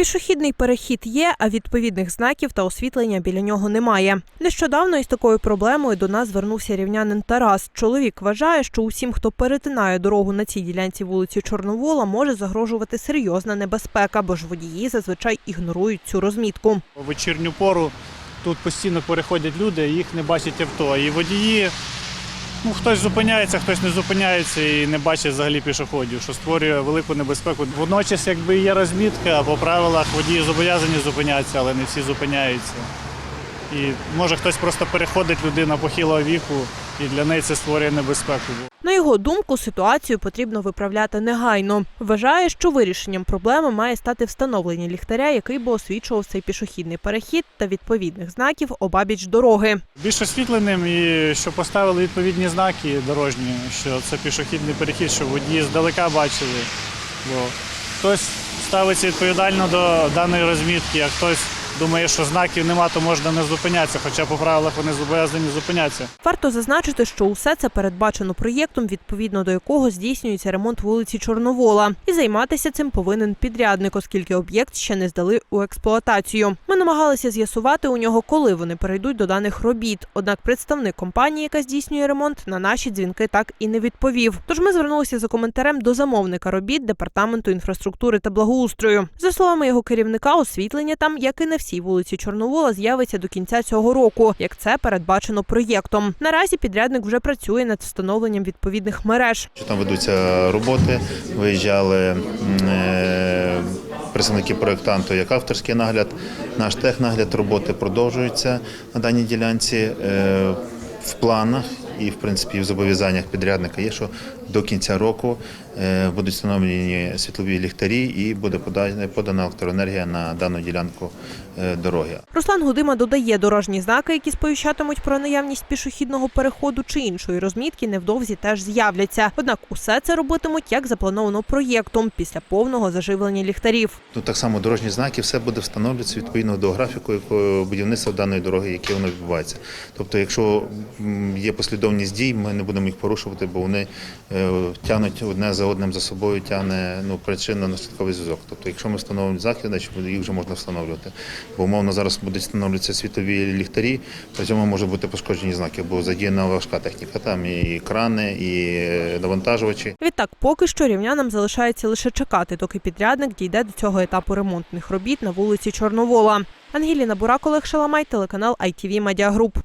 Пішохідний перехід є, а відповідних знаків та освітлення біля нього немає. Нещодавно із такою проблемою до нас звернувся рівнянин Тарас. Чоловік вважає, що усім, хто перетинає дорогу на цій ділянці вулиці Чорновола, може загрожувати серйозна небезпека, бо ж водії зазвичай ігнорують цю розмітку. У вечірню пору тут постійно переходять люди, їх не бачать авто. І водії, ну хтось зупиняється, хтось не зупиняється і не бачить взагалі пішоходів, що створює велику небезпеку. Водночас, якби є розмітка, по правилах водії зобов'язані зупинятися, але не всі зупиняються. І може хтось просто переходить людина похилого віку, і для неї це створює небезпеку. На його думку, ситуацію потрібно виправляти негайно. Вважає, що вирішенням проблеми має стати встановлення ліхтаря, який би освічував цей пішохідний перехід та відповідних знаків обабіч дороги. Більш освітленим і що поставили відповідні знаки дорожні, що це пішохідний перехід, щоб водії здалека бачили. Бо хтось ставиться відповідально до даної розмітки, а хтось думає, що знаків нема, то можна не зупинятися, хоча по правилах вони зобов'язані зупинятися. Варто зазначити, що усе це передбачено проєктом, відповідно до якого здійснюється ремонт вулиці Чорновола, і займатися цим повинен підрядник, оскільки об'єкт ще не здали у експлуатацію. Ми намагалися з'ясувати у нього, коли вони перейдуть до даних робіт. Однак представник компанії, яка здійснює ремонт, на наші дзвінки так і не відповів. Тож ми звернулися за коментарем до замовника робіт департаменту інфраструктури та благоустрою. За словами його керівника, освітлення там, як і на всій вулиці Чорновола, з'явиться до кінця цього року, як це передбачено проєктом. Наразі підрядник вже працює над встановленням відповідних мереж. Там ведуться роботи, виїжджали е, представники проєктанту як авторський нагляд. Наш технагляд роботи продовжується на даній ділянці. Е, В планах і в принципі в зобов'язаннях підрядника є, що до кінця року е, будуть встановлені світлові ліхтарі і буде подана електроенергія на дану ділянку е, дороги. Руслан Гудима додає, дорожні знаки, які сповіщатимуть про наявність пішохідного переходу чи іншої розмітки, невдовзі теж з'являться. Однак усе це робитимуть як заплановано проєктом після повного заживлення ліхтарів. Ну, так само дорожні знаки, все буде встановлюватися відповідно до графіку якого будівництва даної дороги, яке воно відбувається. Тобто, якщо є послідовність дій, ми не будемо їх порушувати, бо вони е, тягнуть одне за одним за собою, тягне ну, причинно наслідковий зв'язок. Тобто, якщо ми знаки, значить їх вже можна встановлювати. Бо умовно зараз будуть встановлюватися світові ліхтарі, при цьому можуть бути пошкоджені знаки, бо задіяна важка техніка. Там і крани, і е, навантажувачі. Відтак, поки що рівнянам залишається лише чекати, доки підрядник дійде до цього етапу ремонтних робіт на вулиці Чорновола. Ангеліна Бурак, Олег Шаламай, телеканал ITV Media.